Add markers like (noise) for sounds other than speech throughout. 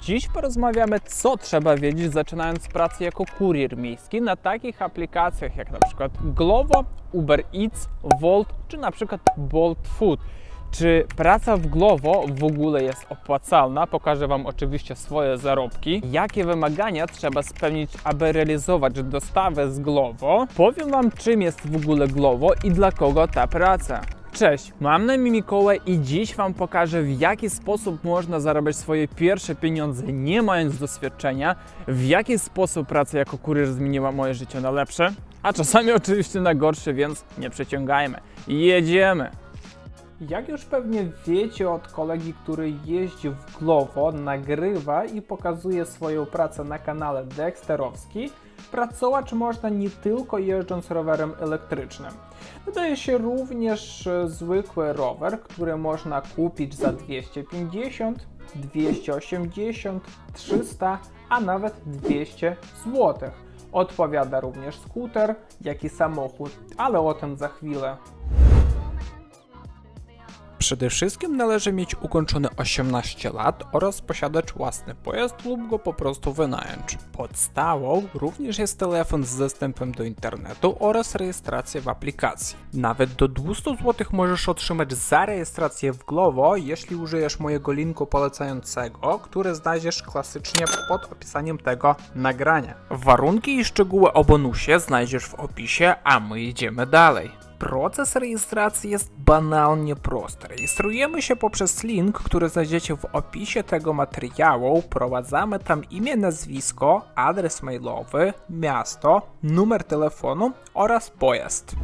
Dziś porozmawiamy, co trzeba wiedzieć zaczynając pracę jako kurier miejski na takich aplikacjach jak na przykład Glovo, Uber Eats, Volt czy na przykład Bolt Food. Czy praca w Glovo w ogóle jest opłacalna? Pokażę Wam oczywiście swoje zarobki. Jakie wymagania trzeba spełnić, aby realizować dostawę z Glovo? Powiem Wam, czym jest w ogóle Glovo i dla kogo ta praca. Cześć, mam na imię Mikołaj i dziś Wam pokażę w jaki sposób można zarabiać swoje pierwsze pieniądze nie mając doświadczenia, w jaki sposób praca jako kurier zmieniła moje życie na lepsze, a czasami (laughs) oczywiście na gorsze, więc nie przeciągajmy. Jedziemy! Jak już pewnie wiecie od kolegi, który jeździ w Glovo, nagrywa i pokazuje swoją pracę na kanale Dexterowski, pracować można nie tylko jeżdżąc rowerem elektrycznym. Wydaje się również e, zwykły rower, który można kupić za 250, 280, 300, a nawet 200 zł. Odpowiada również skuter, jak i samochód, ale o tym za chwilę. Przede wszystkim należy mieć ukończone 18 lat oraz posiadać własny pojazd lub go po prostu wynająć. Podstawą również jest telefon z dostępem do internetu oraz rejestracja w aplikacji. Nawet do 200 zł możesz otrzymać za rejestrację w Glovo, jeśli użyjesz mojego linku polecającego, który znajdziesz klasycznie pod opisaniem tego nagrania. Warunki i szczegóły o bonusie znajdziesz w opisie, a my idziemy dalej. Proces rejestracji jest banalnie prosty. Rejestrujemy się poprzez link, który znajdziecie w opisie tego materiału. Wprowadzamy tam imię, nazwisko, adres mailowy, miasto, numer telefonu oraz pojazd.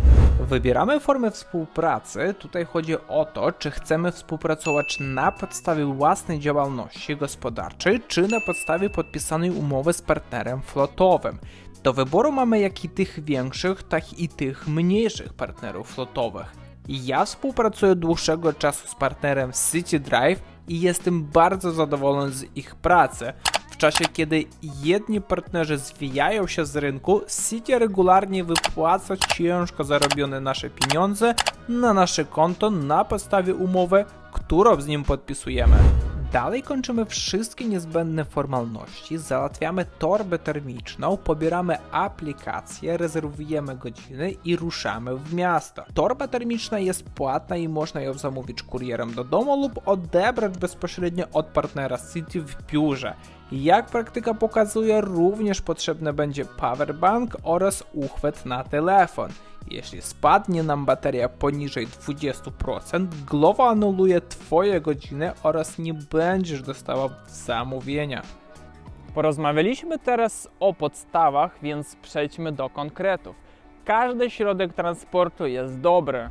Wybieramy formę współpracy. Tutaj chodzi o to, czy chcemy współpracować na podstawie własnej działalności gospodarczej, czy na podstawie podpisanej umowy z partnerem flotowym. Do wyboru mamy jak i tych większych, tak i tych mniejszych partnerów flotowych. Ja współpracuję dłuższego czasu z partnerem City Drive i jestem bardzo zadowolony z ich pracy. Czasie kiedy jedni partnerzy zwijają się z rynku, City regularnie wypłaca ciężko zarobione nasze pieniądze na nasze konto na podstawie umowy, którą z nim podpisujemy. Dalej kończymy wszystkie niezbędne formalności, załatwiamy torbę termiczną, pobieramy aplikację, rezerwujemy godziny i ruszamy w miasto. Torba termiczna jest płatna i można ją zamówić kurierem do domu lub odebrać bezpośrednio od partnera City w biurze. Jak praktyka pokazuje, również potrzebny będzie powerbank oraz uchwyt na telefon. Jeśli spadnie nam bateria poniżej 20%, Glovo anuluje Twoje godziny oraz nie będziesz dostała zamówienia. Porozmawialiśmy teraz o podstawach, więc przejdźmy do konkretów. Każdy środek transportu jest dobry.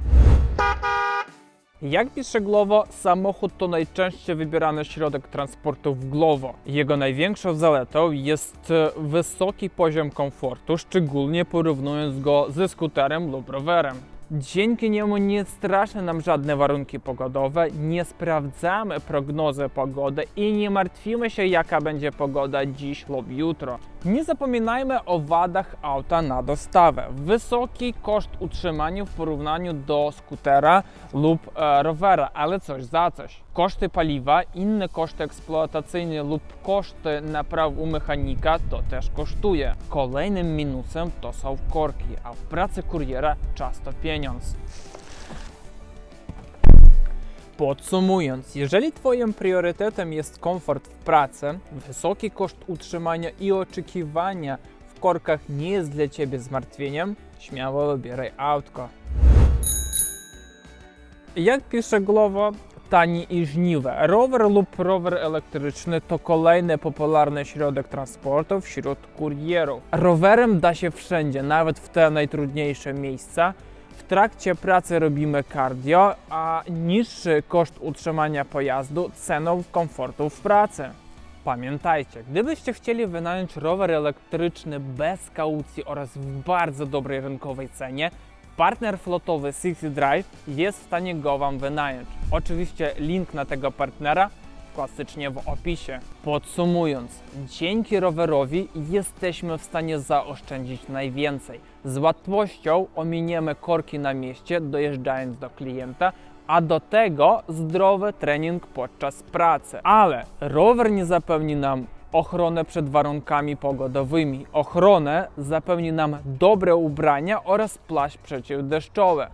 Jak pisze Glovo, samochód to najczęściej wybierany środek transportu w Glovo. Jego największą zaletą jest e, wysoki poziom komfortu, szczególnie porównując go ze skuterem lub rowerem. Dzięki niemu nie straszą nam żadne warunki pogodowe, nie sprawdzamy prognozy pogody i nie martwimy się jaka będzie pogoda dziś lub jutro. Nie zapominajmy o wadach auta na dostawę. Wysoki koszt utrzymania w porównaniu do skutera lub e, rowera, ale coś za coś. Koszty paliwa, inne koszty eksploatacyjne lub koszty napraw u mechanika to też kosztuje. Kolejnym minusem to są korki, a w pracy kuriera często pieniądz. Podsumując, jeżeli Twoim priorytetem jest komfort w pracy, wysoki koszt utrzymania i oczekiwania w korkach nie jest dla Ciebie zmartwieniem, śmiało wybieraj autko. Jak pisze Glovo, tani i żniwe. Rower lub rower elektryczny to kolejny popularny środek transportu wśród kurierów. Rowerem da się wszędzie, nawet w te najtrudniejsze miejsca. W trakcie pracy robimy cardio, a niższy koszt utrzymania pojazdu ceną komfortu w pracy. Pamiętajcie, gdybyście chcieli wynająć rower elektryczny bez kaucji oraz w bardzo dobrej rynkowej cenie, partner flotowy City Drive jest w stanie go Wam wynająć. Oczywiście link na tego partnera klasycznie w opisie. Podsumując, dzięki rowerowi jesteśmy w stanie zaoszczędzić najwięcej. Z łatwością ominiemy korki na mieście, dojeżdżając do klienta, a do tego zdrowy trening podczas pracy. Ale rower nie zapewni nam ochronę przed warunkami pogodowymi. Ochronę zapewni nam dobre ubrania oraz plaść przeciwdeszczowe.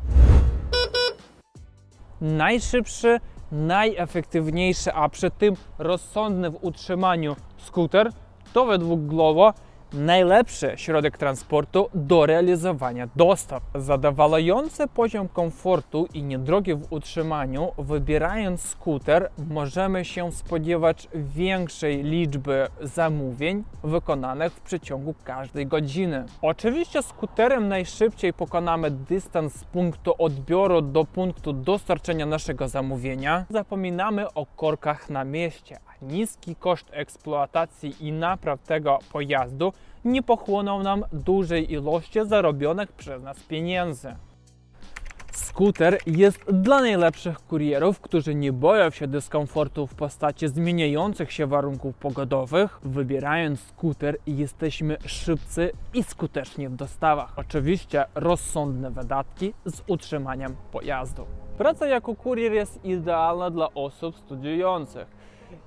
Najszybszy, najefektywniejszy, a przy tym rozsądny w utrzymaniu skuter to według Glovo najlepszy środek transportu do realizowania dostaw. Zadowalający poziom komfortu i niedrogi w utrzymaniu, wybierając skuter, możemy się spodziewać większej liczby zamówień wykonanych w przeciągu każdej godziny. Oczywiście skuterem najszybciej pokonamy dystans z punktu odbioru do punktu dostarczenia naszego zamówienia. Zapominamy o korkach na mieście, niski koszt eksploatacji i napraw tego pojazdu nie pochłoną nam dużej ilości zarobionych przez nas pieniędzy. Skuter jest dla najlepszych kurierów, którzy nie boją się dyskomfortu w postaci zmieniających się warunków pogodowych. Wybierając skuter, jesteśmy szybcy i skuteczni w dostawach. Oczywiście rozsądne wydatki z utrzymaniem pojazdu. Praca jako kurier jest idealna dla osób studiujących.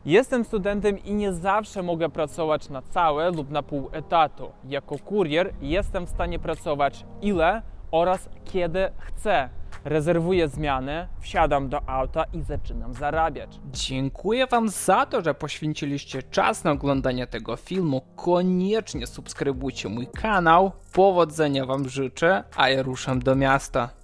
Jestem studentem i nie zawsze mogę pracować na całe lub na pół etatu. Jako kurier jestem w stanie pracować ile oraz kiedy chcę. Rezerwuję zmiany, wsiadam do auta i zaczynam zarabiać. Dziękuję Wam za to, że poświęciliście czas na oglądanie tego filmu. Koniecznie subskrybujcie mój kanał. Powodzenia Wam życzę, a ja ruszam do miasta.